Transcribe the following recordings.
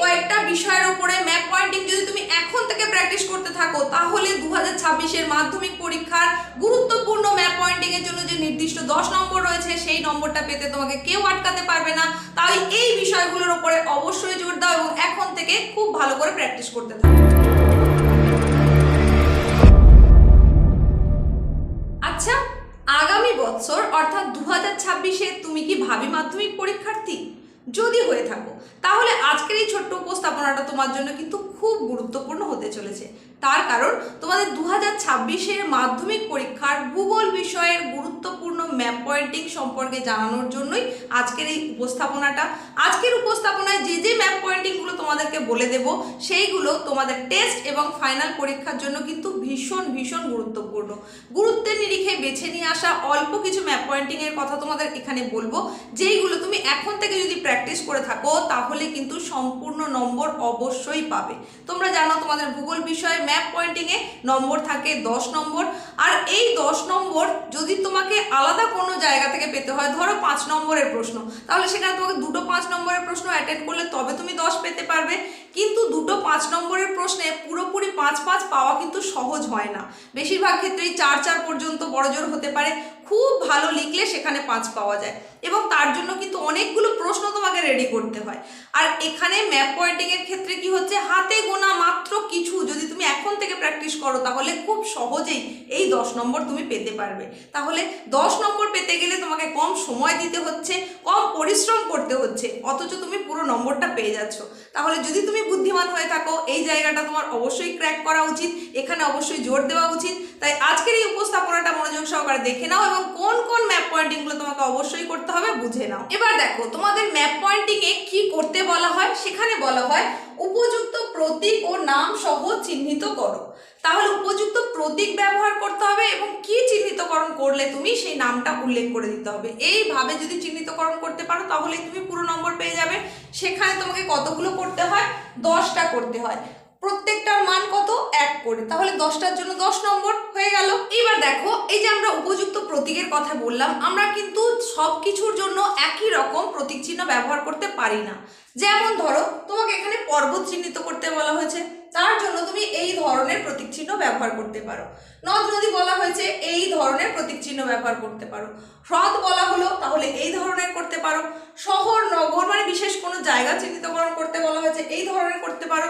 কয়েকটা বিষয়ের উপরে ম্যাপ পয়েন্টিং যদি তুমি এখন থেকে প্র্যাকটিস করতে থাকো, তাহলে দু হাজার ছাব্বিশের মাধ্যমিক পরীক্ষার গুরুত্বপূর্ণ ম্যাপ পয়েন্টিং এর জন্য যে নির্দিষ্ট দশ নম্বর রয়েছে, সেই নম্বরটা পেতে তোমাকে কেউ আটকাতে পারবে না। তাই এই বিষয়গুলোর উপরে অবশ্যই জোর দাও এবং এখন থেকে খুব ভালো করে প্র্যাকটিস করতে থাকো। আচ্ছা আগামী বছর, অর্থাৎ দু হাজার ছাব্বিশে তুমি কি ভাবি মাধ্যমিক পরীক্ষার্থী? যদি হয়ে থাকো তাহলে আজকের এই ছোট্ট উপস্থাপনাটা তোমার জন্য কিন্তু খুব গুরুত্বপূর্ণ হতে চলেছে। তার কারণ, তোমাদের দু হাজার ছাব্বিশের মাধ্যমিক পরীক্ষার ভূগোল বিষয়ের গুরুত্বপূর্ণ ম্যাপ পয়েন্টিং সম্পর্কে জানানোর জন্যই আজকের এই উপস্থাপনাটা। আজকের উপস্থাপনায় যে যে ম্যাপ পয়েন্টিংগুলো তোমাদেরকে বলে দেব, সেইগুলো তোমাদের টেস্ট এবং ফাইনাল পরীক্ষার জন্য কিন্তু ভীষণ ভীষণ গুরুত্বপূর্ণ। গুরুত্বের নিরিখে বেছে নিয়ে আসা অল্প কিছু ম্যাপ পয়েন্টিংয়ের কথা তোমাদের এখানে বলব, যেইগুলো তুমি এখন থেকে যদি প্র্যাকটিস করে থাকো, তাহলে কিন্তু সম্পূর্ণ নম্বর অবশ্যই পাবে। তোমরা জানো তোমাদের ভূগোল বিষয়ে ম্যাপ পয়েন্টিংয়ে নম্বর থাকে দশ নম্বর। আর এই দশ নম্বর যদি তোমাকে আলাদা কোনো জায়গা থেকে পেতে হয়, ধরো পাঁচ নম্বরের প্রশ্ন, তাহলে সেখানে তোমাকে দুটো পাঁচ নম্বরের প্রশ্ন অ্যাটেন্ড করলে তবে তুমি দশ পেতে পারবে। কিন্তু দুটো পাঁচ নম্বরের প্রশ্নে পুরোপুরি পাঁচ পাঁচ পাওয়া কিন্তু সহজ হয় না। বেশিরভাগ ক্ষেত্রেই চার চার পর্যন্ত বড়জোর হতে পারে। খুব ভালো লিখলে সেখানে পাঁচ পাওয়া যায়। এবং তার জন্য কিন্তু অনেকগুলো প্রশ্ন তোমাকে রেডি করতে হয়। আর এখানে ম্যাপ পয়েন্টিং এর ক্ষেত্রে কি হচ্ছে? হাতে গোনা মাত্র কিছু যদি তুমি এখন থেকে প্র্যাকটিস করো, তাহলে খুব সহজেই এই দশ নম্বর তুমি পেতে পারবে। তাহলে দশ নম্বর পেতে গেলে তোমাকে কম সময় দিতে হচ্ছে, কম পরিশ্রম করতে হচ্ছে, অথচ তুমি পুরো নম্বরটা পেয়ে যাচ্ছ। তাহলে যদি তুমি বুদ্ধিমান হয়ে থাকো, এই জায়গাটা তোমার অবশ্যই ক্র্যাক করা উচিত, এখানে অবশ্যই জোর দেওয়া উচিত। তাই আজকের এই উপস্থাপনাটা মনোযোগ সহকারে দেখে নাও এবং কোন কোন ম্যাপ পয়েন্টিংগুলো তোমাকে অবশ্যই করতে হবে বুঝে নাও। এবার দেখো, তোমাদের ম্যাপ পয়েন্টিং এ কি করতে বলা হয়, সেখানে বলা হয়, উপযুক্ত প্রতীক ও নাম সহ চিহ্নিত করো। তাহলে উপযুক্ত প্রতীক ব্যবহার করতে হবে এবং কি চিহ্নিতকরণ করলে তুমি সেই নামটা উল্লেখ করে দিতে হবে। এইভাবে যদি চিহ্নিতকরণ করতে পারো তাহলে তুমি পুরো নম্বর পেয়ে যাবে। সেখানে তোমাকে কতগুলো করতে হয়? দশটা করতে হয়। প্রত্যেকটার মান কত? এক করে। তাহলে দশটার জন্য দশ নম্বর হয়ে গেল। এবার দেখো, এই যে আমরা উপযুক্ত প্রতীকের কথা বললাম, আমরা কিন্তু সব কিছুর জন্য একই রকম প্রতীক চিহ্ন ব্যবহার করতে পারি না। যেমন ধরো, তোমাকে এখানে পর্বত চিহ্নিত করতে বলা হয়েছে। তার জন্য তুমি এই ধরনের প্রতীক চিহ্ন ব্যবহার করতে পারো। নদ নদী বলা হয়েছে, এই ধরনের প্রতীক চিহ্ন ব্যবহার করতে পারো। হ্রদ বলা হলো, তাহলে এই ধরনের করতে পারো। শহর, নগর মানে বিশেষ কোনো জায়গা চিহ্নিতকরণ করতে বলা হয়েছে, এই ধরনের করতে পারো।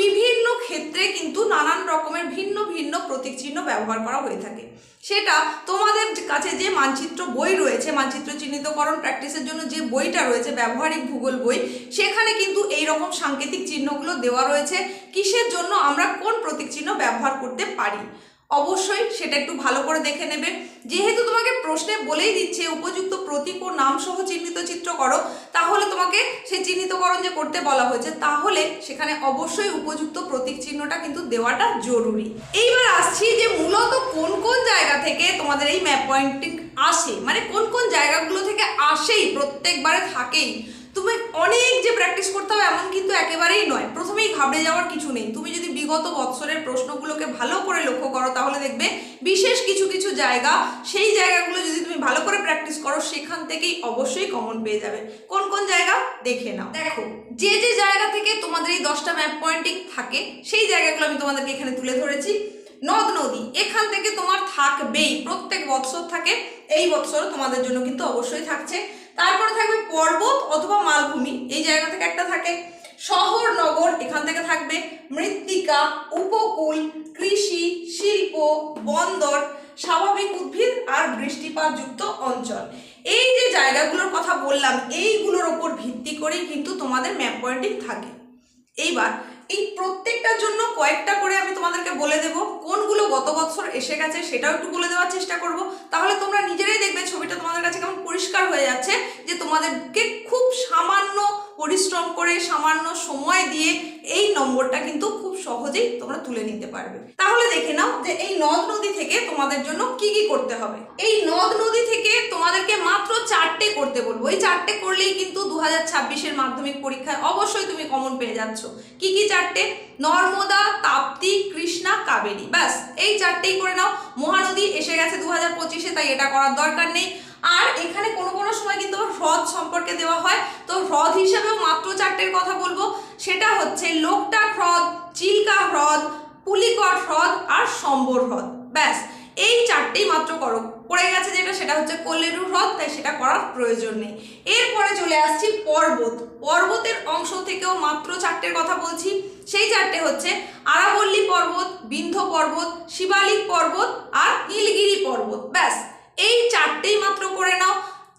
বিভিন্ন ক্ষেত্রে কিন্তু নানান রকমের ভিন্ন ভিন্ন প্রতীক চিহ্ন ব্যবহার করা হয়ে থাকে। সেটা তোমাদের কাছে যে মানচিত্র বই রয়েছে, মানচিত্র চিহ্নিতকরণ প্র্যাকটিসের জন্য যে বইটা রয়েছে, ব্যবহারিক ভূগোল বই, সেখানে কিন্তু এই রকম সাংকেতিক চিহ্নগুলো দেওয়া রয়েছে। কিসের জন্য আমরা কোন প্রতীক চিহ্ন ব্যবহার করতে পারি? অবশ্যই সেটা একটু ভালো করে দেখে নেবে। যেহেতু তোমাকে প্রশ্নে বলেই দিচ্ছে, উপযুক্ত প্রতীক ও নাম সহ চিহ্নিত চিত্র করো, তাহলে তোমাকে সেই চিহ্নিতকরণ যে করতে বলা হয়েছে, তাহলে সেখানে অবশ্যই উপযুক্ত প্রতীক চিহ্নটা কিন্তু দেওয়াটা জরুরি। এইবার আসছি যে মূলত কোন কোন জায়গা থেকে তোমাদের এই ম্যাপ পয়েন্টিং আসে। মানে কোন কোন জায়গাগুলো থেকে আসেই, প্রত্যেকবারে থাকেই। তুমি অনেক যে প্র্যাকটিস করতে হবে, এমন কিন্তু একেবারেই নয়। প্রথমেই ঘাবড়ে যাওয়ার কিছু নেই। তুমি যদি বিগত বৎসরের প্রশ্নগুলোকে ভালো করে লক্ষ্য করো, তাহলে দেখবে বিশেষ কিছু কিছু জায়গা, সেই জায়গাগুলো যদি তুমি ভালো করে প্র্যাকটিস করো, সেখান থেকেই অবশ্যই কমন পেয়ে যাবে। কোন কোন জায়গা? দেখে নাও। দেখো, যে যে জায়গা থেকে তোমাদের এই দশটা ম্যাপ পয়েন্টিং থাকে, সেই জায়গাগুলো আমি তোমাদেরকে এখানে তুলে ধরেছি। নদ, নদী, এখান থেকে তোমার থাকবেই। প্রত্যেক বৎসর থাকে, এই বৎসর তোমাদের জন্য কিন্তু অবশ্যই থাকছে। তারপরে থাকবে পর্বত অথবা জায়গা থেকে একটা থাকে। শহর, নগর, এখান থেকে থাকবে মৃত্তিকা, উপকূল, কৃষি, শিল্প, বন্দর, স্বাভাবিক উদ্ভিদ আর বৃষ্টিপাতযুক্ত অঞ্চল। এই যে জায়গাগুলোর কথা বললাম, এইগুলোর ওপর ভিত্তি করেই কিন্তু তোমাদের ম্যাপ পয়েন্টিং থাকে। এইবার এই প্রত্যেকটার জন্য কয়েকটা করে আমি তোমাদেরকে বলে দেব। কোনগুলো গত বছর এসে গেছে সেটাও একটু বলে দেওয়ার চেষ্টা করব। তাহলে তোমরা নিজেরাই দেখবে ছবিটা তোমাদের কাছে কেমন পরিষ্কার হয়ে যাচ্ছে যে তোমাদেরকে খুব সামান্য পরিশ্রম করে সামান্য সময় দিয়ে এই নম্বরটা কিন্তু খুব সহজেই তোমরা তুলে নিতে পারবে। তাহলে দেখে নাও যে এই নদ নদী থেকে তোমাদের জন্য কি কি করতে হবে। এই নদ নদী থেকে তোমাদেরকে মাত্র চারটে করতে বলব। এই চারটে করলেই কিন্তু দু হাজার ছাব্বিশের মাধ্যমিক পরীক্ষায় অবশ্যই তুমি কমন পেয়ে যাচ্ছ। কি কি চারটে? নর্মদা, তাপ্তি, কৃষ্ণা, কাবেরী। ব্যাস, এই চারটেই করে নাও। মহানদী এসে গেছে দু হাজার পঁচিশে, তাই এটা করার দরকার নেই। আর এখানে কোনো কোনো সময় কিন্তু হ্রদ সম্পর্কে দেওয়া হয়। তো হ্রদ হিসেবেও মাত্র চারটের কথা বলব। সেটা হচ্ছে লোকটাক হ্রদ, চিল্কা হ্রদ পুলিকট হ্রদ আর সম্বর হ্রদ। ব্যাস, এই চারটেই মাত্র করো। পড়ে গেছে যেটা, সেটা হচ্ছে কল্লেরু হ্রদ, তাই সেটা করার প্রয়োজন নেই। এরপরে চলে আসছি পর্বত। পর্বতের অংশ থেকেও মাত্র চারটের কথা বলছি। সেই চারটে হচ্ছে আরাবল্লী পর্বত, বিন্ধ্য পর্বত, শিবালিক পর্বত আর নীলগিরি পর্বত। ব্যাস এই চারটেই মাত্র করে নাও।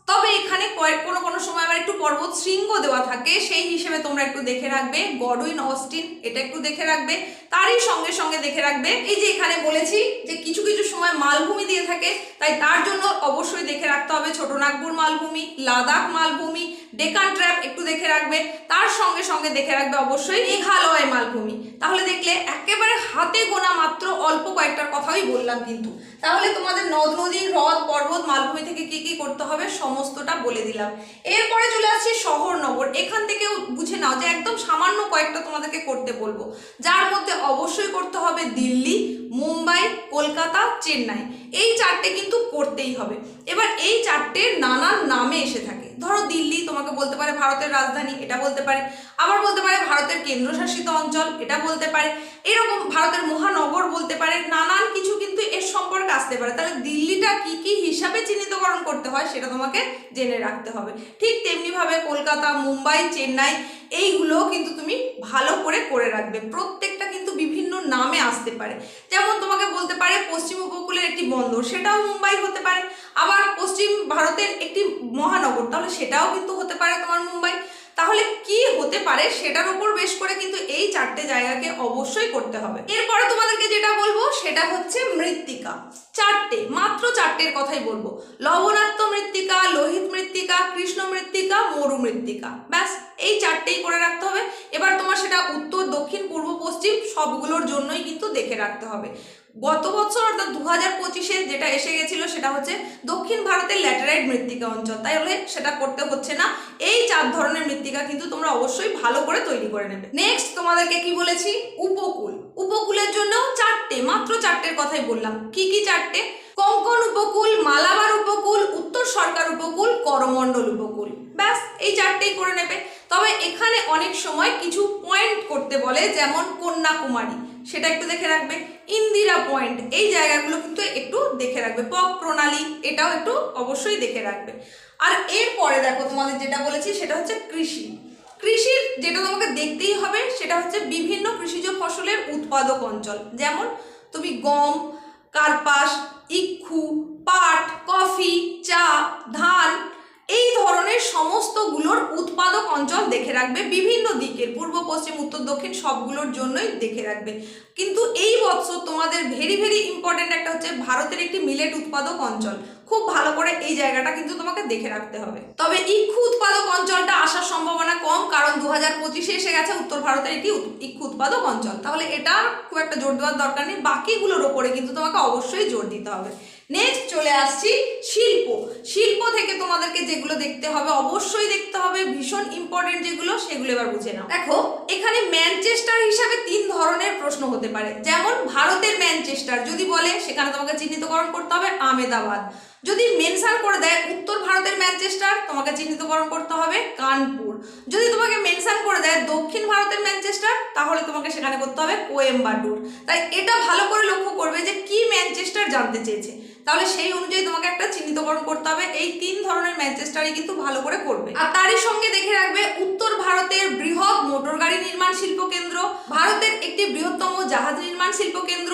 তবে এখানে কয়েক, কোনো কোনো সময় আবার একটু পর্বত শৃঙ্গ দেওয়া থাকে, সেই হিসেবে তোমরা একটু দেখে রাখবে। গডউইন, অস্টিন, এটা একটু দেখে রাখবে। তারই সঙ্গে সঙ্গে দেখে রাখবে। এই যে এখানে বলেছি যে কিছু কিছু সময় মালভূমি দিয়ে থাকে, তাই তার জন্য অবশ্যই দেখে রাখতে হবে ছোট নাগপুর মালভূমি, লাদাখ মালভূমি, ডেকান ট্র্যাপ একটু দেখে রাখবে। তার সঙ্গে সঙ্গে দেখে রাখবে অবশ্যই মেঘালয় মালভূমি। তাহলে দেখলে একেবারে হাতে গোনা মাত্র অল্প কয়েকটার কথাই বললাম কিন্তু। তাহলে তোমাদের নদ, নদী, হ্রদ, পর্বত, মালভূমি থেকে কি কি করতে হবে সমস্তটা বলে দিলাম। এরপরে চলে আসছি শহর নগর এখান থেকেও বুঝে নাও যে একদম সামান্য কয়েকটা তোমাদেরকে করতে বলব। যার মধ্যে অবশ্যই করতে হবে দিল্লি, মুম্বাই, কলকাতা, চেন্নাই। এই চারটে কিন্তু করতেই হবে। এবার এই চারটে নানান নামে এসে থাকে। ধরো দিল্লি তোমাকে বলতে পারে ভারতের রাজধানী, এটা বলতে পারে। আবার বলতে পারে ভারতের কেন্দ্রশাসিত অঞ্চল, এটা বলতে পারে। এরকম ভারতের মহানগর বলতে পারে। নানান কিছু কিন্তু এর সম্পর্কে আসতে পারে। তাহলে দিল্লিটা কি কি হিসাবে চিহ্নিতকরণ করতে হয় সেটা তোমাকে জেনে রাখতে হবে। ঠিক তেমনিভাবে কলকাতা, মুম্বাই, চেন্নাই এইগুলো কিন্তু তুমি ভালো করে করে রাখবে। প্রত্যেকটা কিন্তু বিভিন্ন নামে আসতে পারে। যেমন তোমাকে বলতে পারে পশ্চিম উপকূলের একটি বন্দর, সেটাও মুম্বাই হতে পারে। আবার পশ্চিম ভারতের একটি মহানগর, তাহলে সেটাও কিন্তু হতে পারে তোমার মুম্বাই। তাহলে কি হতে পারে সেটার উপর বেশ করে কিন্তু এই চারটে জায়গাকে অবশ্যই করতে হবে। এরপরে তোমাদেরকে যেটা বলব সেটা হচ্ছে মৃত্তিকা। চারটে, মাত্র চারটের কথাই বলব। লবণাক্ত মৃত্তিকা, লোহিত মৃত্তিকা, কৃষ্ণ মৃত্তিকা, মরু মৃত্তিকা। ব্যাস, এই চারটেই করে রাখতে হবে। এবার তোমার সেটা উত্তর, দক্ষিণ, পূর্ব, পশ্চিম সবগুলোর জন্যই কিন্তু দেখে রাখতে হবে। গত বছর অর্থাৎ দু হাজার পঁচিশে যেটা এসে গেছিল সেটা হচ্ছে দক্ষিণ ভারতের ল্যাটেরাইট মৃত্তিকা অঞ্চল। তাই হলে সেটা করতে হচ্ছে না। এই চার ধরনের মৃত্তিকা কিন্তু তোমরা অবশ্যই ভালো করে তৈরি করে নেবে। নেক্সট তোমাদেরকে কি বলেছি? উপকূল। উপকূলের জন্য চারটে, মাত্র চারটের কথাই বললাম। কি কি চারটে? কঙ্কন উপকূল, মালাবার উপকূল, উত্তর সরকার উপকূল, করমণ্ডল উপকূল। ব্যাস, এই চারটেই করে নেবে। তবে এখানে অনেক সময় কিছু পয়েন্ট করতে বলে, যেমন কন্যাকুমারী। সেটা একটু দেখে রাখবে। ইন্দিরা পয়েন্ট এই জায়গাগুলো কিন্তু একটু দেখে রাখবে। পক প্রণালী, এটাও একটু অবশ্যই দেখে রাখবে। আর এরপরে দেখো তোমাদের যেটা বলেছি, সেটা হচ্ছে কৃষি। কৃষির যেটা তোমাকে দেখতেই হবে, সেটা হচ্ছে বিভিন্ন কৃষিজ ফসলের উৎপাদক অঞ্চল। যেমন তুমি গম, কার্পাস, ইক্ষু, পাট, কফি, চা, ধান এই ধরনের সমস্তগুলোর উৎপাদক অঞ্চল দেখে রাখবে, বিভিন্ন দিকের, পূর্ব, পশ্চিম, উত্তর, দক্ষিণ সবগুলোর জন্যই দেখে রাখবে। কিন্তু এই বছর তোমাদের ভেরি ভেরি ইম্পর্টেন্ট একটা হচ্ছে ভারতের একটি মিলেট উৎপাদক অঞ্চল। খুব ভালো করে এই জায়গাটা কিন্তু তোমাকে দেখে রাখতে হবে। তবে ইক্ষু উৎপাদক অঞ্চলটা আসার সম্ভাবনা কম, কারণ দু হাজার পঁচিশে এসে গেছে উত্তর ভারতের একটি ইক্ষু উৎপাদক অঞ্চল। তাহলে এটা খুব একটা জোর দেওয়ার দরকার নেই। বাকিগুলোর ওপরে কিন্তু তোমাকে অবশ্যই জোর দিতে হবে। নেক্সট চলে আসছি শিল্প। শিল্প থেকে তোমাদেরকে যেগুলো দেখতে হবে, অবশ্যই দেখতে হবে। ভীষণ ইম্পর্টেন্ট যেগুলো, সেগুলো এবার বুঝে নাও। দেখো, এখানে ম্যানচেস্টার হিসাবে তিন ধরনের প্রশ্ন হতে পারে। যেমন, ভারতের ম্যানচেস্টার যদি বলে, সেখানে তোমাকে চিহ্নিতকরণ করতে হবে আমেদাবাদ। যদি মেনশন করে দেয়, উত্তর ভারতের ম্যানচেস্টার তোমাকে চিহ্নিতকরণ করতে হবে কানপুর। যদি তোমাকে মেনশন করে দেয় দক্ষিণ ভারতের ম্যানচেস্টার, তাহলে তোমাকে সেখানে করতে হবে কোয়েম্বাটুর। তাই এটা ভালো করে লক্ষ্য করবে যে কি ম্যানচেস্টার জানতে চেয়েছে। তাহলে সেই অনুযায়ী তোমাকে একটা চিহ্নিতকরণ করতে হবে। এই তিন ধরনের ম্যানচেস্টারই কিন্তু ভালো করে করবে। আর তারই সঙ্গে দেখে রাখবে উত্তর ভারতের বৃহৎ মোটর গাড়ি নির্মাণ শিল্প কেন্দ্র, ভারতের একটি বৃহত্তম জাহাজ নির্মাণ শিল্প কেন্দ্র,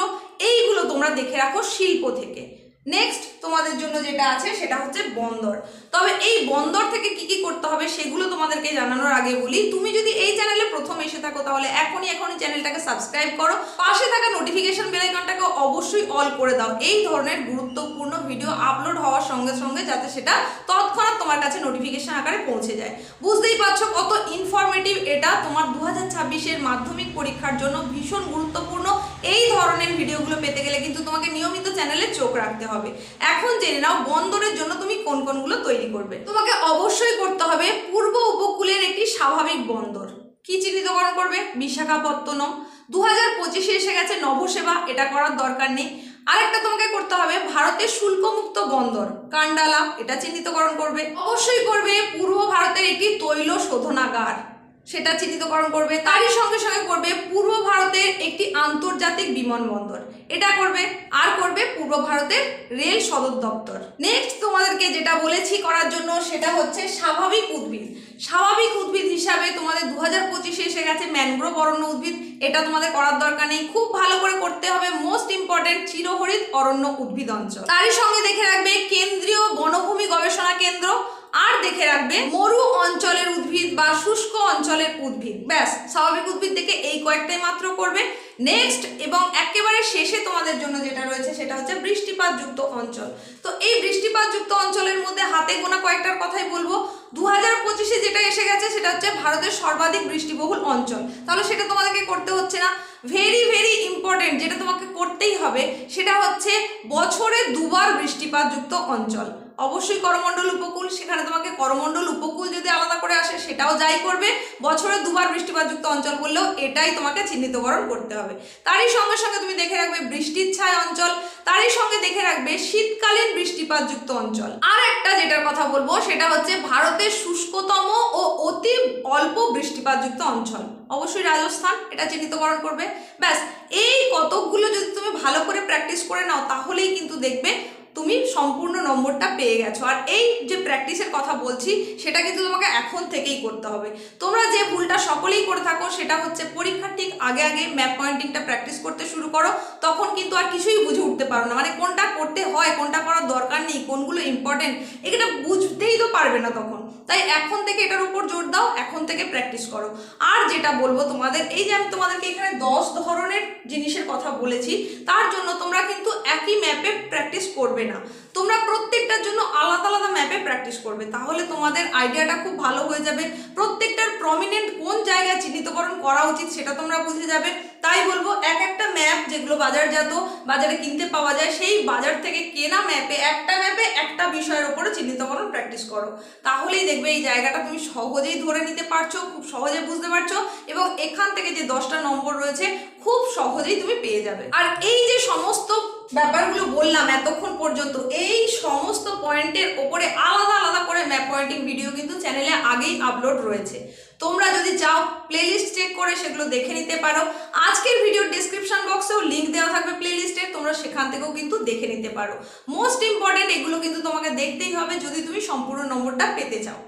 এইগুলো তোমরা দেখে রাখো শিল্প থেকে। নেক্সট তোমাদের জন্য যেটা আছে সেটা হচ্ছে বন্দর। তবে এই বন্দর থেকে কি কি করতে হবে সেগুলো তোমাদেরকে জানানোর আগে বলি। তুমি যদি এই চ্যানেলে প্রথম এসে থাকো, তাহলে এখনই এখনই চ্যানেলটাকে সাবস্ক্রাইব করো। পাশে থাকা নোটিফিকেশন বেল আইকনটাকে অবশ্যই অল করে দাও। এই ধরনের গুরুত্বপূর্ণ ভিডিও আপলোড হওয়ার সঙ্গে সঙ্গে যাতে সেটা তৎক্ষণাৎ তোমার কাছে নোটিফিকেশন আকারে পৌঁছে যায়। বুঝতেই পারছ কত ইনফরমেটিভ এটা। তোমার দু হাজার মাধ্যমিক পরীক্ষার জন্য ভীষণ গুরুত্বপূর্ণ এই ধরনের ভিডিওগুলো পেতে গেলে কিন্তু তোমাকে নিয়মিত চ্যানেলে চোখ রাখতে হবে। এখন জেনে নাও বন্দরের জন্য তুমি কোন কোনগুলো তৈরি করবে। তোমাকে অবশ্যই করতে হবে পূর্ব উপকূলের একটি স্বাভাবিক বন্দর। কি চিহ্নিতকরণ করবে? বিশাখাপত্তনম। দু হাজার পঁচিশে এসে গেছে নবসেবা এটা করার দরকার নেই। আরেকটা তোমাকে করতে হবে, ভারতের শুল্কমুক্ত বন্দর। কান্ডালা এটা চিহ্নিতকরণ করবে। অবশ্যই করবে পূর্ব ভারতের একটি তৈল শোধনাগার। সেটা চিহ্নিতকরণ করবে, তারই সঙ্গে সঙ্গে করবে পূর্ব ভারতের একটি আন্তর্জাতিক বিমানবন্দর। এটা করবে, আর করবে পূর্ব ভারতের রেল সদর দপ্তর। নেক্সট তোমাদেরকে যেটা বলেছি করার জন্য সেটা হচ্ছে স্বাভাবিক উদ্ভিদ। স্বাভাবিক উদ্ভিদ হিসাবে তোমাদের দু হাজার পঁচিশে এসে গেছে ম্যানগ্রোভ অরণ্য উদ্ভিদ। এটা তোমাদের করার দরকার নেই। খুব ভালো করে করতে হবে মোস্ট ইম্পর্টেন্ট চিরহরিত অরণ্য উদ্ভিদ অঞ্চল। তারই সঙ্গে দেখে রাখবে কেন্দ্রীয় বনভূমি গবেষণা কেন্দ্র। আর দেখে রাখবে মরু অঞ্চলের উদ্ভিদ বা শুষ্ক অঞ্চলের উদ্ভিদ। ব্যাস, স্বাভাবিক উদ্ভিদ দেখে এই কয়েকটাই মাত্র করবে। নেক্সট এবং একেবারে শেষে তোমাদের জন্য যেটা রয়েছে সেটা হচ্ছে বৃষ্টিপাত যুক্ত অঞ্চল। তো এই বৃষ্টিপাত যুক্ত অঞ্চলের মধ্যে হাতে গোনা কয়েকটার কথাই বলব। দু হাজার পঁচিশে যেটা এসে গেছে সেটা হচ্ছে ভারতের সর্বাধিক বৃষ্টিবহুল অঞ্চল। তাহলে সেটা তোমাদেরকে করতে হচ্ছে না। ভেরি ভেরি ইম্পর্টেন্ট যেটা তোমাকে করতেই হবে সেটা হচ্ছে বছরে দুবার বৃষ্টিপাত যুক্ত অঞ্চল। অবশ্যই করমণ্ডল উপকূল, সেখানে তোমাকে করমণ্ডল উপকূল যদি আলাদা করে আসে, সেটাও যাই করবে। বছরে দুবার বৃষ্টিপাতযুক্ত অঞ্চল বললেও এটাই তোমাকে চিহ্নিতকরণ করতে হবে। তারই সঙ্গে সঙ্গে তুমি দেখে রাখবে বৃষ্টির ছায় অঞ্চল, তারই সঙ্গে দেখে রাখবে শীতকালীন বৃষ্টিপাতযুক্ত অঞ্চল। আর একটা যেটার কথা বলব, সেটা হচ্ছে ভারতের শুষ্কতম ও অতি অল্প বৃষ্টিপাতযুক্ত অঞ্চল। অবশ্যই রাজস্থান, এটা চিহ্নিতকরণ করবে। ব্যাস, এই কতকগুলো যদি তুমি ভালো করে প্র্যাকটিস করে নাও, তাহলেই কিন্তু দেখবে তুমি সম্পূর্ণ নম্বরটা পেয়ে গেছো। আর এই যে প্র্যাকটিসের কথা বলছি, সেটা কিন্তু তোমাকে এখন থেকেই করতে হবে। তোমরা যে ভুলটা সকলেই করে থাকো, সেটা হচ্ছে পরীক্ষার ঠিক আগে আগে ম্যাপ পয়েন্টিংটা প্র্যাকটিস করতে শুরু করো। তখন কিন্তু আর কিছুই বুঝে উঠতে পারো না। মানে কোনটা করতে হয়, কোনটা করার দরকার নেই, কোনগুলো ইম্পর্টেন্ট এটা বুঝতেই তো পারবে না তখন। তাই এখন থেকে এটার উপর জোর দাও, এখন থেকে প্র্যাকটিস করো। আর যেটা বলব তোমাদের, এই যে আমি তোমাদেরকে এখানে দশ ধরনের জিনিসের কথা বলেছি, তার জন্য তোমরা কিন্তু একই ম্যাপে প্র্যাকটিস করবে না। তোমরা প্রত্যেকটার জন্য আলাদা আলাদা ম্যাপে প্র্যাকটিস করবে। তাহলে তোমাদের আইডিয়াটা খুব ভালো হয়ে যাবে। প্রত্যেকটার প্রমিনেন্ট কোন জায়গায় চিহ্নিতকরণ করা উচিত সেটা তোমরা বুঝে যাবে। তাই বলব, এক একটা ম্যাপ যেগুলো বাজারজাত বাজারে কিনতে পাওয়া যায়, সেই বাজার থেকে কেনা ম্যাপে একটা ম্যাপে একটা বিষয়ের উপরে চিহ্নিতকরণ প্র্যাকটিস করো। তাহলেই দেখবে এই জায়গাটা তুমি সহজেই ধরে নিতে পারছ, খুব সহজে বুঝতে পারছ এবং এখান থেকে যে দশটা নম্বর রয়েছে, খুব সহজেই তুমি পেয়ে যাবে। আর এই যে সমস্ত ব্যাপারগুলো বললাম এতক্ষণ পর্যন্ত, এই সমস্ত পয়েন্টের ওপরে আলাদা আলাদা করে ম্যাপ পয়েন্টিং ভিডিও কিন্তু চ্যানেলে আগেই আপলোড রয়েছে। তোমরা যদি চাও প্লেলিস্ট চেক করে সেগুলো দেখে নিতে পারো। আজকের ভিডিওর ডিসক্রিপশন বক্সেও লিঙ্ক দেওয়া থাকবে প্লেলিস্টে তোমরা সেখান থেকেও কিন্তু দেখে নিতে পারো। মোস্ট ইম্পর্টেন্ট এগুলো কিন্তু তোমাকে দেখতেই হবে যদি তুমি সম্পূর্ণ নম্বরটা পেতে চাও।